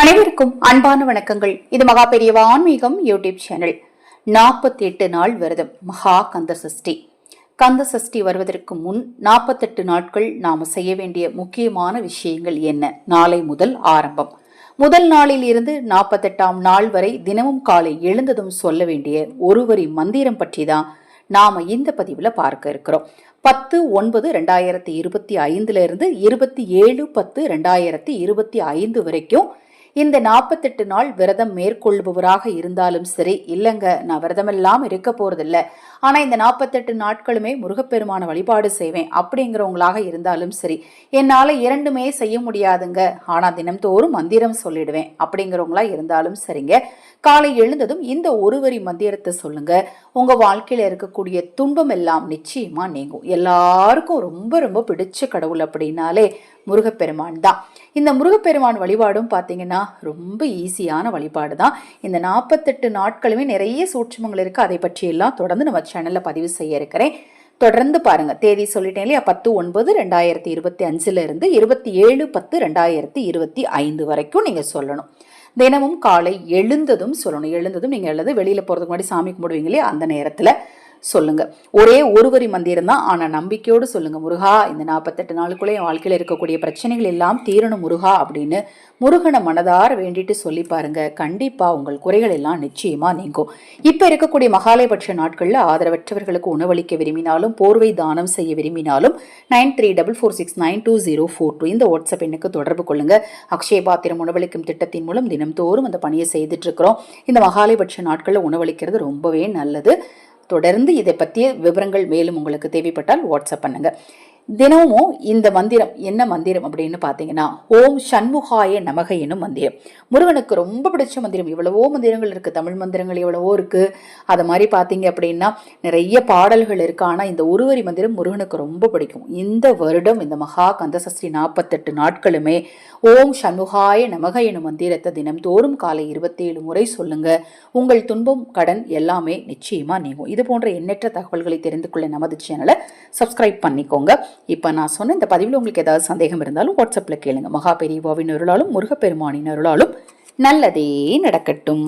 அனைவருக்கும் அன்பான வணக்கங்கள். இது மகா பெரியவா ஆன்மீகம் யூடியூப் சேனல். நாற்பத்தி எட்டு நாள் விரதம் மகா கந்த சஷ்டி. கந்த சஷ்டி வருவதற்கு முன் நாற்பத்தெட்டு நாட்கள் நாம் செய்ய வேண்டிய முக்கியமான விஷயங்கள் என்ன? நாளை முதல் ஆரம்பம். முதல் நாளில் இருந்து நாற்பத்தெட்டாம் நாள் வரை தினமும் காலை எழுந்ததும் சொல்ல வேண்டிய ஒருவரி மந்திரம் பற்றி தான் நாம இந்த பதிவில் பார்க்க இருக்கிறோம். பத்து ஒன்பது ரெண்டாயிரத்தி இருபத்தி ஐந்துல இருந்து இருபத்தி ஏழு பத்து ரெண்டாயிரத்தி இருபத்தி ஐந்து வரைக்கும் இந்த நாற்பத்தெட்டு நாள் விரதம் மேற்கொள்பவராக இருந்தாலும் சரி இல்லைங்க நான் விரதமெல்லாம் இருக்க போறதில்ல. ஆனால் இந்த நாற்பத்தெட்டு நாட்களுமே முருகப்பெருமான வழிபாடு செய்வேன் அப்படிங்கிறவங்களாக இருந்தாலும் சரி என்னால் இரண்டுமே செய்ய முடியாதுங்க. ஆனால் தினம்தோறும் மந்திரம் சொல்லிடுவேன் அப்படிங்கிறவங்களா இருந்தாலும் சரிங்க. காலை எழுந்ததும் இந்த ஒரு வரி மந்திரத்தை சொல்லுங்க. உங்க வாழ்க்கையில இருக்கக்கூடிய துன்பம் எல்லாம் நிச்சயமா நீங்கும். எல்லாருக்கும் ரொம்ப ரொம்ப பிடிச்ச கடவுள் அப்படின்னாலே முருகப்பெருமான் தான். இந்த முருகப்பெருமான் வழிபாடும் பார்த்தீங்கன்னா ரொம்ப ஈஸியான வழிபாடு தான். இந்த நாற்பத்தெட்டு நாட்களுமே நிறைய சூட்சமங்கள் இருக்குது அதை பற்றியெல்லாம் தொடர்ந்து நம்ம சேனலில் பதிவு செய்ய இருக்கிறேன். தொடர்ந்து பாருங்க. தேதி சொல்லிட்டேன் இல்லையா? பத்து ஒன்பது ரெண்டாயிரத்தி இருபத்தி அஞ்சுல இருந்து இருபத்தி ஏழு பத்து ரெண்டாயிரத்தி இருபத்தி ஐந்து வரைக்கும் நீங்க சொல்லணும். தினமும் காலை எழுந்ததும் சொல்லணும். எழுந்ததும் நீங்க எழுது வெளியில போறதுக்கு முன்னாடி சாமி கும்பிடுவீங்க இல்லையா? அந்த நேரத்துல. சொல்லுங்க. ஒரே ஒரு வரி மந்திரம் தான். ஆனா நம்பிக்கையோடு சொல்லுங்க முருகா இந்த நாற்பத்தெட்டு நாளுக்குள்ளே என் வாழ்க்கையில் இருக்கக்கூடிய பிரச்சனைகள் எல்லாம் தீரணும் முருகா அப்படின்னு முருகனை மனதார வேண்டிட்டு சொல்லி பாருங்க. கண்டிப்பா உங்கள் குறைகள் எல்லாம் நிச்சயமா நீங்கும். இப்ப இருக்கக்கூடிய மகாலயபட்ச நாட்கள்ல ஆதரவற்றவர்களுக்கு உணவளிக்க விரும்பினாலும் போர்வை தானம் செய்ய விரும்பினாலும் nine three double four six nine two zero four two இந்த வாட்ஸ்அப் எண்ணுக்கு தொடர்பு கொள்ளுங்க. அக்ஷய பாத்திரம் உணவளிக்கும் திட்டத்தின் மூலம் தினம்தோறும் அந்த பணியை செய்துட்டு இருக்கிறோம். இந்த மகாலயபட்ச நாட்களில் உணவளிக்கிறது ரொம்பவே நல்லது. தொடர்ந்து இதை பற்றிய விவரங்கள் மேலும் உங்களுக்கு தேவைப்பட்டால் வாட்ஸ்அப் பண்ணுங்க. தினமும் இந்த மந்திரம் என்ன மந்திரம் அப்படின்னு பார்த்தீங்கன்னா ஓம் சண்முகாய நமக என்னும் மந்திரம். முருகனுக்கு ரொம்ப பிடிச்ச மந்திரம். எவ்வளவோ மந்திரங்கள் இருக்குது தமிழ் மந்திரங்கள் எவ்வளவோ இருக்குது அது மாதிரி பார்த்தீங்க அப்படின்னா நிறைய பாடல்கள் இருக்குது ஆனால் இந்த ஒருவரி மந்திரம் முருகனுக்கு ரொம்ப பிடிக்கும். இந்த வருடம் இந்த மகா கந்தசஷ்டி நாற்பத்தெட்டு நாட்களுமே ஓம் சண்முகாய நமக என்னும் மந்திரத்தை தினம்தோறும் காலை இருபத்தேழு முறை சொல்லுங்க. உங்கள் துன்பம் கடன் எல்லாமே நிச்சயமாக நீங்கும். இது போன்ற எண்ணற்ற தகவல்களை தெரிந்து கொள்ள நமது சேனலை சப்ஸ்கிரைப் பண்ணிக்கோங்க. இப்போ நான் சொன்ன இந்த பதிவில் உங்களுக்கு ஏதாவது சந்தேகம் இருந்தாலும் வாட்ஸ்அப்பில் கேளுங்க. மகா பெரியவாவின் அருளாலும் முருகப்பெருமானின் அருளாலும் நல்லதே நடக்கட்டும்.